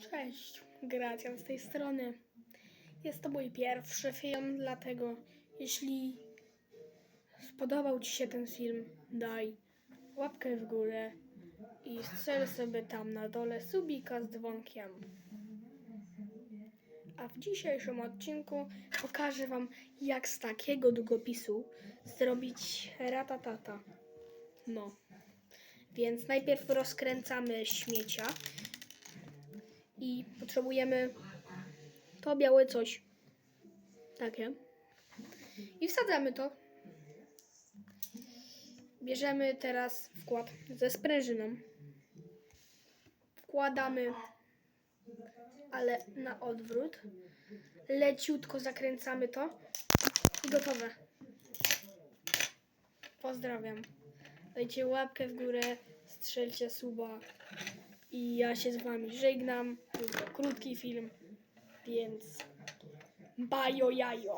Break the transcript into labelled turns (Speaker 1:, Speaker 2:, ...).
Speaker 1: Cześć, Gracjan z tej strony. Jest to mój pierwszy film, dlatego jeśli spodobał Ci się ten film, daj łapkę w górę i strzel sobie tam na dole subika z dzwonkiem. A w dzisiejszym odcinku pokażę Wam, jak z takiego długopisu zrobić ratatata. No. Więc najpierw rozkręcamy śmiecia i potrzebujemy to białe coś. Takie. I wsadzamy to. Bierzemy teraz wkład ze sprężyną. Wkładamy, ale na odwrót. Leciutko zakręcamy to i gotowe. Pozdrawiam. Dajcie łapkę w górę, strzelcie suba. I ja się z wami żegnam. To krótki film, więc bajo jajo.